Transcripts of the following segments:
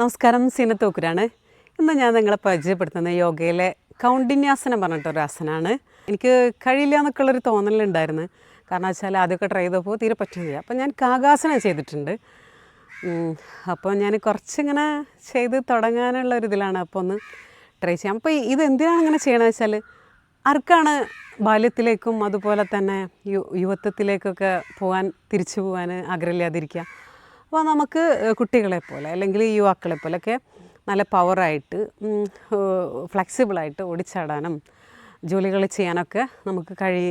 നമസ്കാരം സീനത്തോക്കുരാണ് ഇന്ന് ഞാൻ നിങ്ങളെ പരിചയപ്പെടുത്തുന്ന യോഗയിലെ കൗണ്ടിന്യാസനം പറഞ്ഞിട്ടൊരു ആസനമാണ് എനിക്ക് കഴിയില്ല എന്നൊക്കെയുള്ളൊരു തോന്നലുണ്ടായിരുന്നു. കാരണം വെച്ചാൽ ആദ്യമൊക്കെ ട്രൈ ചെയ്തപ്പോൾ തീരെ പറ്റുന്നില്ല അപ്പോൾ ഞാൻ കാകാസനം ചെയ്തിട്ടുണ്ട്. അപ്പോൾ ഞാൻ കുറച്ചിങ്ങനെ ചെയ്ത് തുടങ്ങാനുള്ള ഒരു ഇതിലാണ് അപ്പോൾ ഒന്ന് ട്രൈ ചെയ്യാം. അപ്പോൾ ഇത് എന്തിനാണ് ഇങ്ങനെ ചെയ്യണമെന്ന് വെച്ചാൽ ആർക്കാണ് ബാല്യത്തിലേക്കും അതുപോലെ തന്നെ യു യുവത്വത്തിലേക്കൊക്കെ പോകാൻ തിരിച്ചു പോകാൻ ആഗ്രഹമില്ലാതിരിക്കുക. അപ്പോൾ നമുക്ക് കുട്ടികളെ പോലെ അല്ലെങ്കിൽ യുവാക്കളെ പോലെയൊക്കെ നല്ല പവറായിട്ട് ഫ്ലെക്സിബിളായിട്ട് ഓടിച്ചാടാനും ജോലികൾ ചെയ്യാനൊക്കെ നമുക്ക് കഴി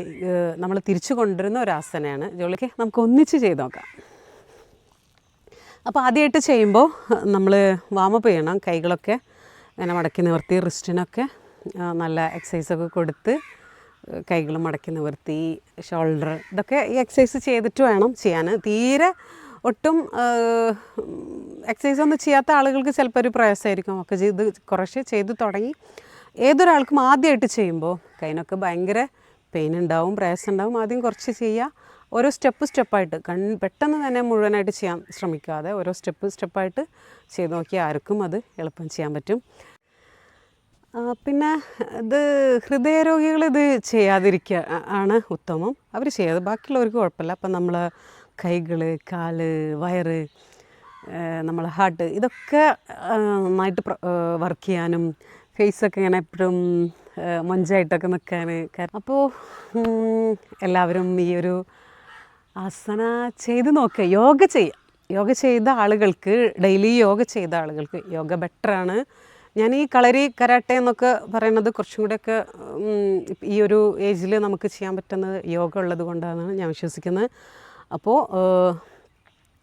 നമ്മൾ തിരിച്ചു കൊണ്ടുവരുന്ന ഒരു ആസനയാണ് ജോലിക്ക്. നമുക്ക് ഒന്നിച്ച് ചെയ്ത് നോക്കാം. അപ്പോൾ ആദ്യമായിട്ട് ചെയ്യുമ്പോൾ നമ്മൾ വാമപ്പ് ചെയ്യണം കൈകളൊക്കെ ഇങ്ങനെ മടക്കി നിവർത്തി റിസ്റ്റിനൊക്കെ നല്ല എക്സസൈസൊക്കെ കൊടുത്ത് കൈകൾ മടക്കി നിവർത്തി ഷോൾഡർ ഇതൊക്കെ ഈ എക്സസൈസ് ചെയ്തിട്ട് വേണം ചെയ്യാൻ. തീരെ ഒട്ടും എക്സസൈസ് ഒന്നും ചെയ്യാത്ത ആളുകൾക്ക് ചിലപ്പോൾ ഒരു പ്രയാസമായിരിക്കും. ഒക്കെ ചെയ്ത് കുറച്ച് ചെയ്തു തുടങ്ങി. ഏതൊരാൾക്കും ആദ്യമായിട്ട് ചെയ്യുമ്പോൾ കൈനൊക്കെ ഭയങ്കര പെയിൻ ഉണ്ടാവും പ്രയാസം ഉണ്ടാവും. ആദ്യം കുറച്ച് ചെയ്യുക ഓരോ സ്റ്റെപ്പ് സ്റ്റെപ്പായിട്ട് കൺ പെട്ടെന്ന് തന്നെ മുഴുവനായിട്ട് ചെയ്യാൻ ശ്രമിക്കാതെ ഓരോ സ്റ്റെപ്പ് സ്റ്റെപ്പായിട്ട് ചെയ്ത് നോക്കിയാൽ ആർക്കും അത് എളുപ്പം ചെയ്യാൻ പറ്റും. പിന്നെ ഇത് ഹൃദയരോഗികൾ ഇത് ചെയ്യാതിരിക്കുക ആണ് ഉത്തമം. അവർ ചെയ്യാതെ ബാക്കിയുള്ളവർക്ക് കുഴപ്പമില്ല. അപ്പം നമ്മൾ കൈകൾ കാൽ വയറ് നമ്മൾ ഹാർട്ട് ഇതൊക്കെ നന്നായിട്ട് വർക്ക് ചെയ്യാനും ഫേസൊക്കെ ഇങ്ങനെ എപ്പോഴും മൊഞ്ചായിട്ടൊക്കെ നിൽക്കാൻ അപ്പോൾ എല്ലാവരും ഈ ഒരു ആസന ചെയ്ത് നോക്കുക യോഗ ചെയ്യുക യോഗ ചെയ്ത ആളുകൾക്ക് ഡെയിലി യോഗ ചെയ്ത ആളുകൾക്ക് യോഗ ബെറ്ററാണ്. ഞാൻ ഈ കളരി കരാട്ടെ എന്നൊക്കെ പറയുന്നത് കുറച്ചും കൂടെയൊക്കെ ഈ ഒരു ഏജിൽ നമുക്ക് ചെയ്യാൻ പറ്റുന്നത് യോഗ ഉള്ളത് കൊണ്ടാണ് ഞാൻ വിശ്വസിക്കുന്നത്. അപ്പോൾ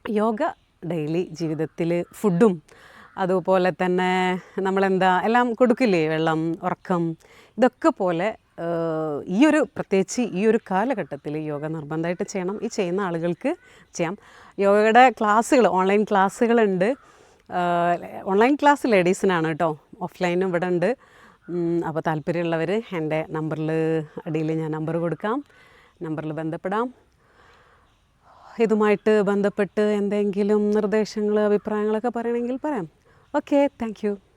യോഗ ഡെയിലി ജീവിതത്തിൽ ഫുഡും അതുപോലെ തന്നെ നമ്മളെന്താ എല്ലാം കൊടുക്കില്ലേ? വെള്ളം ഉറക്കം ഇതൊക്കെ പോലെ ഈ ഒരു പ്രത്യേകിച്ച് ഈ ഒരു കാലഘട്ടത്തിൽ യോഗ നിർബന്ധമായിട്ട് ചെയ്യണം. ഈ ചെയ്യുന്ന ആളുകൾക്ക് ചെയ്യാം. യോഗയുടെ ക്ലാസ്സുകൾ ഓൺലൈൻ ക്ലാസ്സുകളുണ്ട്. ഓൺലൈൻ ക്ലാസ് ലേഡീസിനാണ് കേട്ടോ. ഓഫ്ലൈനും ഇവിടെ ഉണ്ട്. അപ്പോൾ താല്പര്യമുള്ളവർ എന്റെ നമ്പറിൽ അടിയിൽ ഞാൻ നമ്പർ കൊടുക്കാം. നമ്പറിൽ ബന്ധപ്പെടാം. ഇതുമായിട്ട് ബന്ധപ്പെട്ട് എന്തെങ്കിലും നിർദ്ദേശങ്ങൾ അഭിപ്രായങ്ങളൊക്കെ പറയണമെങ്കിൽ പറയാം. Okay thank